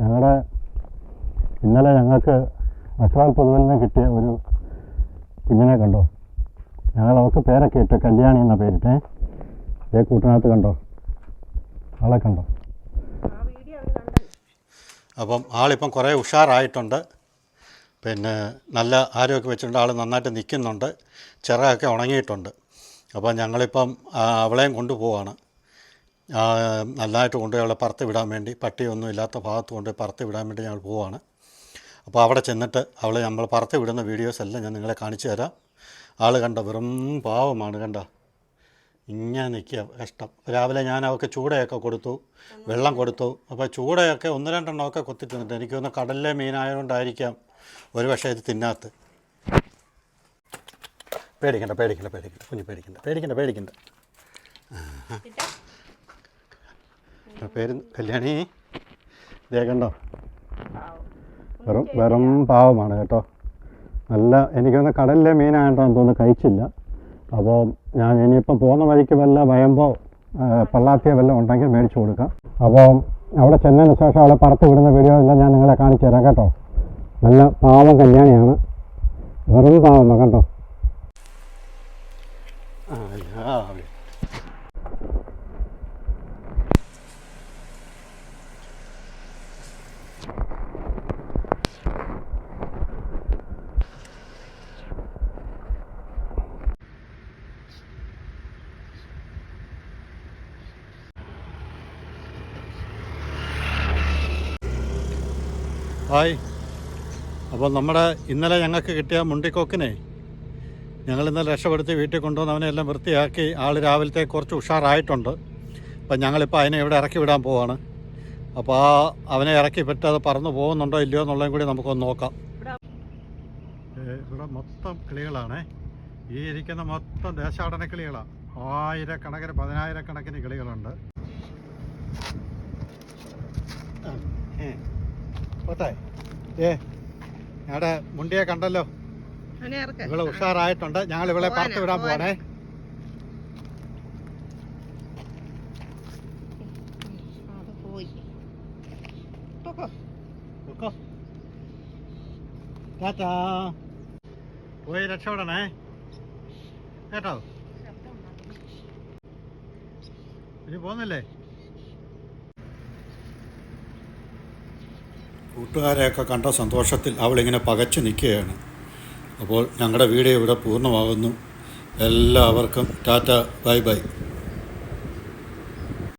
ഞങ്ങളുടെ ഇന്നലെ ഞങ്ങൾക്ക് അസ്രാൽ പൊതുവിൽ നിന്ന് കിട്ടിയ ഒരു കുഞ്ഞിനെ കണ്ടോ? ഞങ്ങൾ അവൾക്ക് പേരൊക്കെ ഇട്ട് കല്യാണി എന്ന പേരിട്ടേ. ഏ കൂട്ടിനകത്ത് കണ്ടോ? ആളെ കണ്ടോ? അപ്പം ആളിപ്പം കുറേ ഉഷാറായിട്ടുണ്ട്. പിന്നെ നല്ല ആരോഗ്യം വെച്ചിട്ടുണ്ട്. ആൾ നന്നായിട്ട് നിൽക്കുന്നുണ്ട്. ചിറകൊക്കെ ഉണങ്ങിയിട്ടുണ്ട്. അപ്പം ഞങ്ങളിപ്പം അവളെയും കൊണ്ടുപോവാണ്. നന്നായിട്ട് കൊണ്ടുപോയി അവളെ പറത്ത് വിടാൻ വേണ്ടി പട്ടിയൊന്നും ഇല്ലാത്ത ഭാഗത്ത് കൊണ്ടുപോയി പറത്ത് വിടാൻ വേണ്ടി ഞങ്ങൾ പോവാണ്. അപ്പോൾ അവിടെ ചെന്നിട്ട് അവളെ നമ്മൾ പറത്ത് വിടുന്ന വീഡിയോസ് എല്ലാം ഞാൻ നിങ്ങളെ കാണിച്ചു തരാം. ആൾ കണ്ട വെറും പാവമാണ് കണ്ട. ഇങ്ങനെ നിൽക്കുക കഷ്ടം. രാവിലെ ഞാൻ അവൾക്ക് ചൂടയൊക്കെ കൊടുത്തു വെള്ളം കൊടുത്തു. അപ്പോൾ ചൂടയൊക്കെ ഒന്ന് രണ്ടെണ്ണമൊക്കെ കൊത്തി തിന്നിട്ട് എനിക്ക് തോന്നുന്നു കടലിലെ മീനായതുകൊണ്ടായിരിക്കാം ഒരു പക്ഷേ ഇത് തിന്നാത്ത. പേടിക്കണ്ട പേടിക്കണ്ട പേടിക്കണ്ട. കുഞ്ഞ് പേടിക്കണ്ട പേടിക്കണ്ട പേടിക്കണ്ട. പേര് കല്യാണി. ഇതേ കണ്ടോ? വെറും വെറും പാവമാണ് കേട്ടോ. നല്ല എനിക്കൊന്ന് കടലിലെ മീനായിട്ടോ തോന്നുന്നു കഴിച്ചില്ല. അപ്പോൾ ഞാൻ ഇനിയിപ്പോൾ പോകുന്ന വഴിക്ക് വല്ല വയമ്പോ പള്ളാത്തിയ വല്ലതും ഉണ്ടെങ്കിൽ മേടിച്ചു കൊടുക്കാം. അപ്പോൾ അവിടെ ചെന്നതിന് ശേഷം അവളെ പറത്ത് വിടുന്ന വീഡിയോ എല്ലാം ഞാൻ നിങ്ങളെ കാണിച്ചു തരാം കേട്ടോ. നല്ല പാവം കല്യാണിയാണ്. വെറും പാവം കണ്ടോ ഹായ്. അപ്പോൾ നമ്മുടെ ഇന്നലെ ഞങ്ങൾക്ക് കിട്ടിയ മുണ്ടിക്കോക്കിനെ ഞങ്ങൾ ഇന്നലെ രക്ഷപ്പെടുത്തി വീട്ടിൽ കൊണ്ടുവന്ന് അവനെ എല്ലാം വൃത്തിയാക്കി. ആൾ രാവിലത്തെ കുറച്ച് ഉഷാറായിട്ടുണ്ട്. അപ്പം ഞങ്ങളിപ്പോൾ അതിനെ ഇവിടെ ഇറക്കി വിടാൻ പോവാണ്. അപ്പോൾ ആ അവനെ ഇറക്കി വിട്ട് അത് പറന്നു പോകുന്നുണ്ടോ ഇല്ലയോ എന്നുള്ളതും കൂടി നമുക്കൊന്ന് നോക്കാം. ഇവിടെ മൊത്തം കിളികളാണേ. ഈ ഇരിക്കുന്ന മൊത്തം ദേശാടന കിളികളാണ് ആയിരക്കണക്കിന് പതിനായിരക്കണക്കിന് കിളികളുണ്ട് ആ, ഏ. പോട്ടെ ഏ ഞങ്ങളുടെ മുണ്ടിയെ കണ്ടല്ലോ. ഇവിടെ ഇവൾ ഉഷാറായിട്ടുണ്ട്. ഞങ്ങൾ ഇവളെ പോവാനാ, പറത്ത് വിടാൻ പോവാണേ പോയി. ടാറ്റാ. രക്ഷപ്പെടണേ. കേട്ടോ? ഇനി പോകുന്നില്ലേ? കൂട്ടുകാരെയൊക്കെ കണ്ട സന്തോഷത്തിൽ അവളിങ്ങനെ പകച്ചു നിൽക്കുകയാണ്. അപ്പോൾ ഞങ്ങളുടെ വീഡിയോ ഇവിടെ പൂർണമാകുന്നു. എല്ലാവർക്കും ടാറ്റ ബൈ ബൈ.